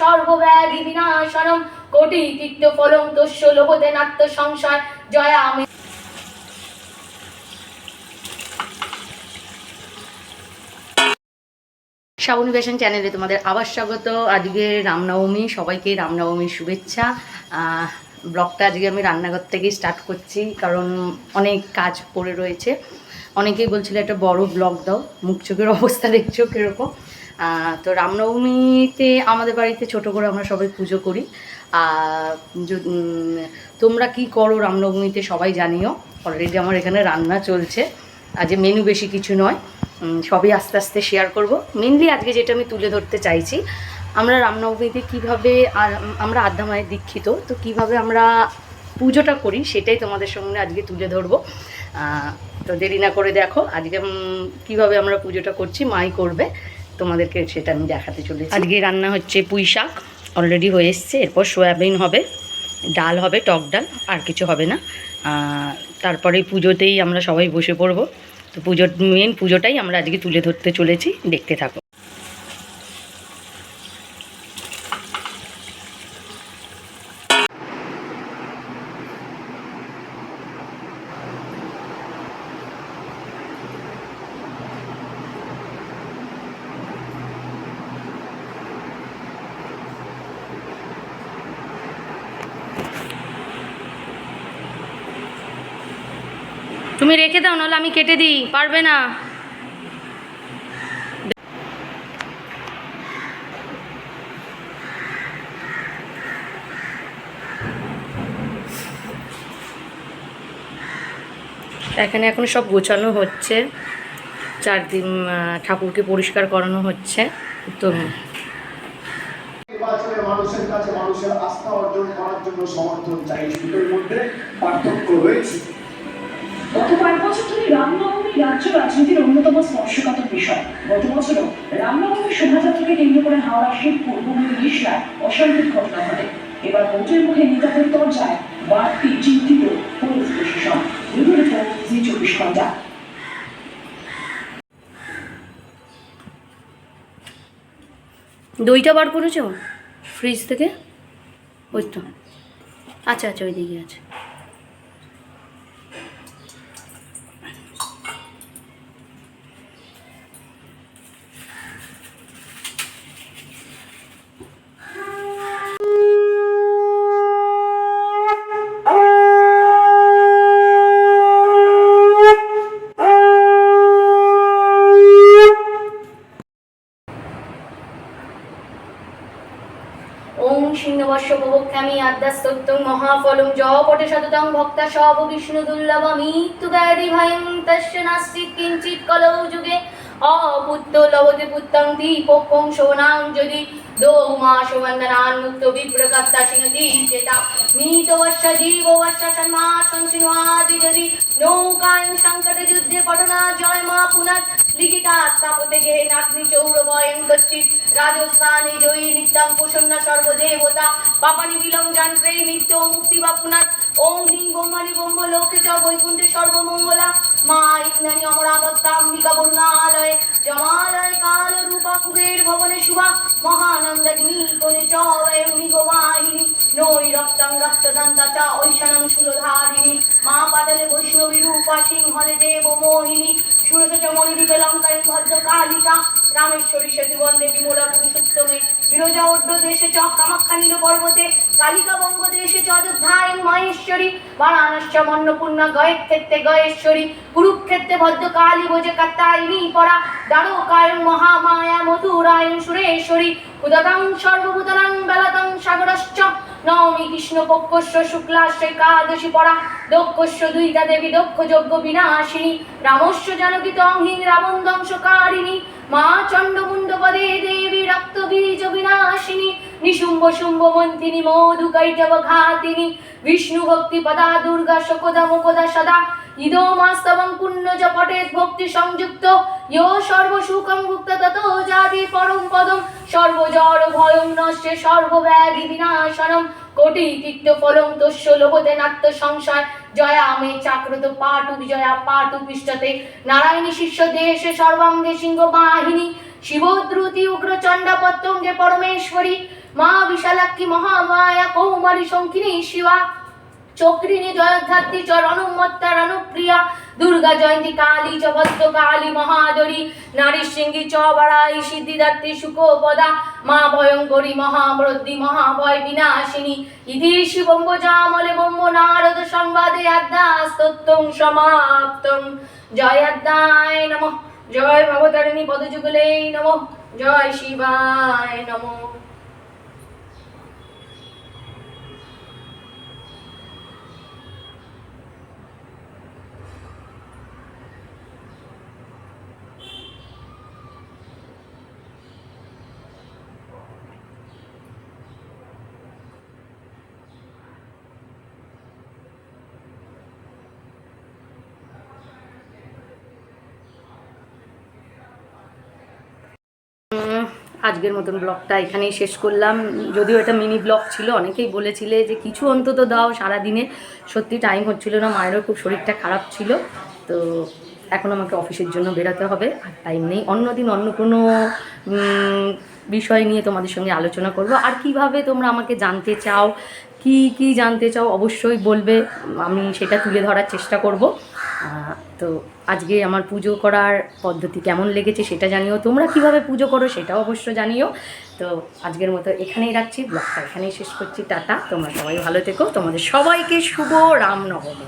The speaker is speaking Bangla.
সর্বব্যাধি বিনাশনম কোটি লোভতে জয়া আমি শ্রাবণী ফ্যাশন চ্যানেলে তোমাদের আবার স্বাগত। আজকে রামনবমী, সবাইকে রামনবমীর শুভেচ্ছা। ব্লগটা আজকে আমি রান্নাঘর থেকেই স্টার্ট করছি, কারণ অনেক কাজ পড়ে রয়েছে। অনেকেই বলছিল, একটা বড় ব্লগ দাও, মুখ চোখের অবস্থা দেখছ কীরকম? তো রামনবমীতে আমাদের বাড়িতে ছোট করে আমরা সবাই পুজো করি। আর তোমরা কি করো রামনবমীতে সবাই জানিও। অলরেডি আমার এখানে রান্না চলছে। আজ মেনু বেশি কিছু নয় সবই আস্তে আস্তে শেয়ার করব। মেনলি আজকে যেটা আমি তুলে ধরতে চাইছি, আমরা রামনবমীতে কীভাবে আমরা আদ্যা মায়ের দীক্ষিত, তো কীভাবে আমরা পুজোটা করি সেটাই তোমাদের সঙ্গে আজকে তুলে ধরবো। তো দেরি না করে দেখো, আজকে কীভাবে আমরা পুজোটা করছি, মাই করবে। তোমাদেরকে সেটা আমি দেখাতে চলেছি। আজকে রান্না হচ্ছে পুঁই শাক অলরেডি হয়ে এসছে, এরপর সয়াবিন হবে, ডাল হবে, টক ডাল, আর কিছু হবে না। তারপরে পুজোতেই আমরা সবাই বসে পড়ব। তো পুজোর মেন পুজোটাই আমরা আজকে তুলে ধরতে চলেছি, দেখতে থাকো। তুমি রেখে দাও, নাহলে আমি কেটে দিই, পারবে না। এখানে এখন সব গোছানো হচ্ছে। চারদিন ঠাকুরকে পরিষ্কার করানো হচ্ছে। তো মানুষের কাছে মানুষের আস্থা অর্জন করার জন্য সমর্থন চাই। দুটোর মধ্যে পার্থক্য রয়েছে। গত কয়েক বছর ধরে রামনবমী রাজ্য রাজনীতির অন্যতম স্পর্শকাতর বিষয়। গত বছরও রামনবমী শোভাযাত্রাকে কেন্দ্র করে হাওড়া শিবপুর হুগলি মিশলায় অস্বাভাবিক ঘটনা ঘটে। এবার ভোটের মুখে নেতাদের তরজায় বাড়তি চিন্তিত চব্বিশ ঘণ্টা দইটা বার করেছ ফ্রিজ থেকে? ওই তো। আচ্ছা আচ্ছা ওই দিকে আছে। প্রবক্ষ্যামি আদ্যাস্তোত্তং মহাফলং জপটে সততং ভক্তা সব বিষ্ণু দুর্লভ মৃত্যু ব্যাধি ভয়ং তস্য নাস্তি কিঞ্চিৎ কলৌ যুগে। অপুত্র লভতে পুত্তং দীপকং শোনাং যদি দৌমা সুবন্দনান মুক্ত বিপ্রকর্তা সিংহতি চেতা। মৃতবর্ষ জীববর্ষ সন্মা সংসিংহাদি যদি নৌকায়ং সংকটে যুদ্ধে পটনা জয় মা পুনঃ লিখিতা স্থাপতে গেহে নাগ্নি চৌরময় উপস্থিত রাজস্থানে জয়ী নিত্যং কুসন্না সর্বদেবতা পাপানি বিলং যন্ত্রে নিত্য মুক্তি বা পুনাত ওং হিং ব্রহ্মাণি ব্রহ্ম লোকে চ বৈকুণ্ঠে সর্বমঙ্গলা মা ইন্দ্রাণী অমরাবত্তা অম্বিকা বর্ণালয় জমালয় কাল রূপা কুবের ভবনে শুভা চ বয়ং নিগমাহিনী নৈ রক্তং রক্তদন্তা চ ঐশানং শূলধারিণী মা পাতালে বৈষ্ণবী রূপা সিংহলে দেব মোহিনী সুরসচ মণিরূপে লঙ্কায় ভদ্র কালিকা রামেশ্বরী সেতু বন্দে বিমলা পুরুষোত্তমে, বিরজা অড্ড দেশে চ কামাখ্যা নীল পর্বতে কালিকা বঙ্গ দেশে চ অযোধ্যায় মহেশ্বরী, বারাণস্য মন্নপূর্ণা গয়েক্ষেত্রে গয়েশ্বরী, কুরুক্ষেত্রে ভদ্র কালী বোঝে কাত্তায়িনী পরা, দ্বারকায়ং মহামায়া মথুরায়ং সুরেশ্বরী, উদতং সর্বভূতানাং বেলাতং সাগরশ্চ, নবমী কৃষ্ণ পক্ষস্য শুক্লাশ্চ একাদশী পরা দক্ষস্য দুইটা দেবী দক্ষ যজ্ঞ বিনাশিনী, রামস্য জানকী তংহিং রাবণ ধ্বংসকারিণী মা চণ্ডমুণ্ড পদে দেবী রক্ত বীজ বিনাশিনী নিশুম্ভ শুম্ভ মন্থিনী মধু কৈটব ঘাতিনী, বিষ্ণু ভক্তি পদা, দুর্গা শোকদা মুকদা সদা ইদোমাস্তবং পুণ্য চ পটেত ভক্তি সংযুক্ত, ইয় সর্বসুখং ভুক্ত তত জাতি পরম পদম সর্বজড় ভয়ং নষ্টে সর্বব্যাধি বিনাশনম। কোটি তিক্ত ফলং তস্য লোভতে নাট্য সংশয়। জয়া মে চাক্রত পাটু বিজয়া পাটু পৃষ্ঠতে। নারায়ণী শিষ্য দেশে সর্বাঙ্গে সিংহ বাহিনী শিবদ্রুতি উগ্রচণ্ডা পত্তঙ্গে পরমেশ্বরী। মা বিশালাক্ষী মহামায়া কৌমারী শঙ্কিনী শিবা। চক্রিণী জয়ধাত্রী চ রণমত্তা রণপ্রিয়া দুর্গা জয়ন্তী কালী চ কালী মহাদরি, নারী সিংহী চ বড়াই সিদ্ধিদাত্রী সুখপদা, মা ভয়ঙ্করী মহাব্রদ্দি মহাভয় বিনাশিনী। ইতি শিবম্ব জামলে বম্ব নারদ সংবাদে আদ্যাস্তোত্তং সমাপ্তং জয় আদ্যায় নমঃ। জয় ভবতারিণী পদযুগলে নমঃ। জয় শিবায় নমঃ। আজকের মতন ব্লগটা এখানেই শেষ করলাম। যদিও এটা মিনি ব্লগ ছিল, অনেকেই বলেছিলে যে কিছু অন্তত দাও সারা দিনে সত্যি টাইম হচ্ছিল না, মায়েরও খুব শরীরটা খারাপ ছিল। তো এখন আমাকে অফিসের জন্য বেরোতে হবে, আর টাইম নেই। অন্য দিন অন্য কোনো বিষয় নিয়ে তোমাদের সঙ্গে আলোচনা করব। আর কীভাবে তোমরা আমাকে জানতে চাও, কি কি জানতে চাও, অবশ্যই বলবে। আমি সেটা তুলে ধরার চেষ্টা করব। তো আজকে আমার পুজো করার পদ্ধতি কেমন লেগেছে সেটা জানিও। তোমরা কীভাবে পুজো করো সেটাও অবশ্য জানিও। তো আজকের মতো এখানেই রাখছি, ব্লগটা এখানেই শেষ করছি, টাটা। তোমরা সবাই ভালো থেকো। তোমাদের সবাইকে শুভ রামনবমী।